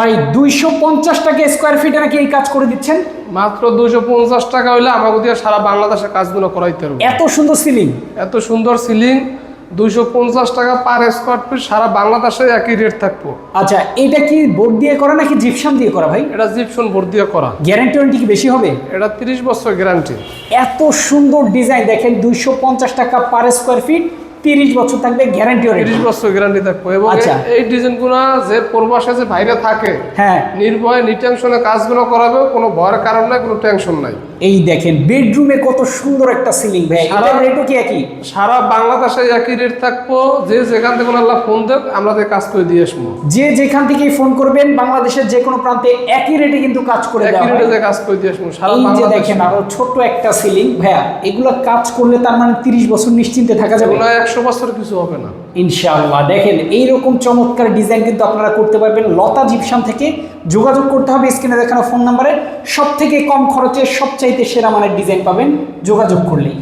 ভাই দুইশো পঞ্চাশ টাকা স্কোয়ার ফিটে নাকি এই কাজ করে দিচ্ছেন? মাত্র দুশো পঞ্চাশ টাকা হইলে আমাকে দিয়ে সারা বাংলাদেশে কাজগুলো করাইতে পারব এত সুন্দর সিলিং এত সুন্দর সিলিং দুইশো পঞ্চাশ টাকা পার স্কোয়ার ফিট সারা বাংলাদেশে একই রেট থাকব। আচ্ছা এটা কি বোর্ড দিয়ে করা নাকি জিপসাম দিয়ে করা ভাই? এটা জিপসন বোর্ড দিয়ে করা। গ্যারান্টি ওয়ারেন্টি কি বেশি হবে? এটা তিরিশ বছর গ্যারান্টি এত সুন্দর ডিজাইন দেখেন দুইশো পঞ্চাশ টাকা পার স্কোয়ার ফিট তিরিশ বছর থাকবে গ্যারান্টি তিরিশ বছর গ্যারান্টি থাকব এবং আচ্ছা। এই- এই ডিজাইনগুলো যে প্রবাসে যে বাইরে থাকে হ্যাঁ। নির্ভয়ে নিটেনশনে কাজগুলো করাবে কোনো ভয়ের কারণ নাই কোনো টেনশন নাই। এই দেখেন বেডরুমে কত সুন্দর একটা সিলিং ভাই। সারা- রেটও কি একই? সারা বাংলাদেশে একই রেট থাকব যে যেখান থেকে আল্লাহ ফোন দেখ আমরা যে কাজ করে দিয়ে আসব। যে যেখান থেকেই ফোন করবেন বাংলাদেশের যে কোনো প্রান্তে একই রেটে কিন্তু কাজ করে একই দেওয়া রেটে হয়। যে কাজ করে দিয়ে আসব সারা বাংলাদেশে। দেখেন আরও ছোট একটা সিলিং ভাইয়া এগুলো কাজ করলে তার মানে তিরিশ বছর নিশ্চিন্তে থাকা যাবে। না একশো বছর কিছু হবে না। ইনশাআল্লাহ দেখেন এইরকম চমৎকার ডিজাইন কিন্তু আপনারা করতে পারবেন। লতা জিপসাম থেকে যোগাযোগ করতে হবে স্ক্রিনে দেখানো ফোন নাম্বারে সব থেকে কম খরচে সবচাইতে সেরা মানের ডিজাইন পাবেন যোগাযোগ করলেই।